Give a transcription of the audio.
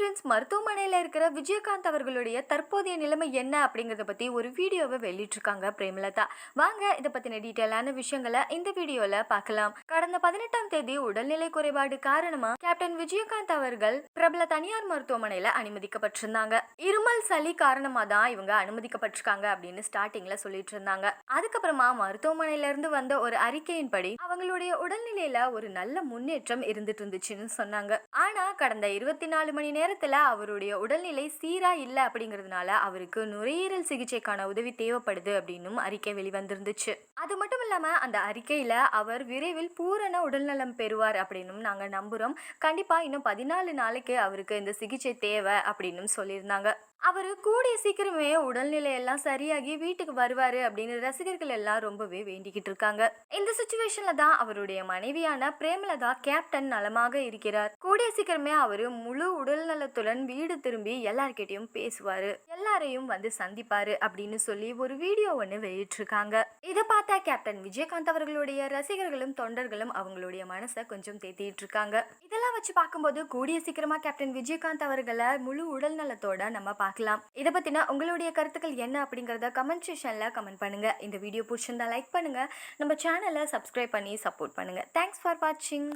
Friends மருத்துவமனையில் இருக்கிற விஜயகாந்த் அவர்களுடைய தற்போதைய நிலைமை என்ன அப்படிங்கிறத பற்றி ஒரு வீடியோவை வெளியிட்டிருக்காங்க பிரேமலதா. வாங்க இதை பற்றின டீட்டெயிலான விஷயங்களை இந்த வீடியோவில் பார்க்கலாம். கடந்த பதினெட்டாம் தேதி உடல்நிலை குறைபாடு காரணமாக கேப்டன் விஜயகாந்த் அவர்கள் பிரபல தனியார் மருத்துவமனையில் அனுமதிக்கப்பட்டிருந்தாங்க. இருமல் சளி காரணமாக தான் இவங்க அனுமதிக்கப்பட்டிருக்காங்க அப்படின்னு ஸ்டார்டிங்கில் சொல்லிட்டு இருந்தாங்க அதுக்கப்புறமா மருத்துவமனையிலேருந்து வந்த ஒரு அறிக்கையின்படி அவங்களுடைய உடல்நிலையில் ஒரு நல்ல முன்னேற்றம் இருந்துட்டு இருந்துச்சுன்னு சொன்னாங்க. ஆனால் கடந்த இருபத்தி நாலு மணி நேரம் நேரத்தில் அவருடைய உடல்நிலை சீராக இல்லை அப்படிங்கிறதுனால அவருக்கு நுரையீரல் சிகிச்சைக்கான உதவி தேவைப்படுது அப்படின்னும் அறிக்கை வெளிவந்திருந்துச்சு. அது மட்டும் இல்லாமல் அந்த அறிக்கையில் அவர் விரைவில் பூரண உடல்நலம் பெறுவார் அப்படின்னும் நாங்கள் நம்புகிறோம் கண்டிப்பாக இன்னும் பதினாலு நாளைக்கு அவருக்கு இந்த சிகிச்சை தேவை அப்படின்னும் சொல்லியிருந்தாங்க. அவர் கூடிய சீக்கிரமே உடல்நிலை எல்லாம் சரியாகி வீட்டுக்கு வருவார் அப்படின்னு ரசிகர்கள் எல்லாம் ரொம்பவே வேண்டிக்கிட்டு இருக்காங்க. இந்த சுச்சுவேஷன்ல தான் அவருடைய மனைவியான பிரேமலதா கேப்டன் நலமாக இருக்கிறார். கூடிய சீக்கிரமே அவரு முழு உடல் நலத்துடன் வீடு திரும்பி எல்லார்கிட்டயும் பேசுவாரு. எல்லாரையும் வந்து சந்திப்பாரு அப்படின்னு சொல்லி ஒரு வீடியோ ஒன்று வெளியிட்டிருக்காங்க. இதை பார்த்தா கேப்டன் விஜயகாந்த் அவர்களுடைய ரசிகர்களும் தொண்டர்களும் அவங்களுடைய மனசை கொஞ்சம் தேத்திட்டு இருக்காங்க. இதெல்லாம் வச்சு பார்க்கும்போது கூடிய சீக்கிரமா கேப்டன் விஜயகாந்த் அவர்களை முழு உடல் நலத்தோட நம்ம பார்க்கலாம். இதை பற்றினா உங்களுடைய கருத்துக்கள் என்ன அப்படிங்கிறத கமெண்ட் செஷனில் கமெண்ட் பண்ணுங்கள் இந்த வீடியோ பிடிச்சிருந்தா லைக் பண்ணுங்கள் நம்ம சேனலை சப்ஸ்கிரைப் பண்ணி சப்போர்ட் பண்ணுங்கள் தேங்க்ஸ் ஃபார் வாட்சிங்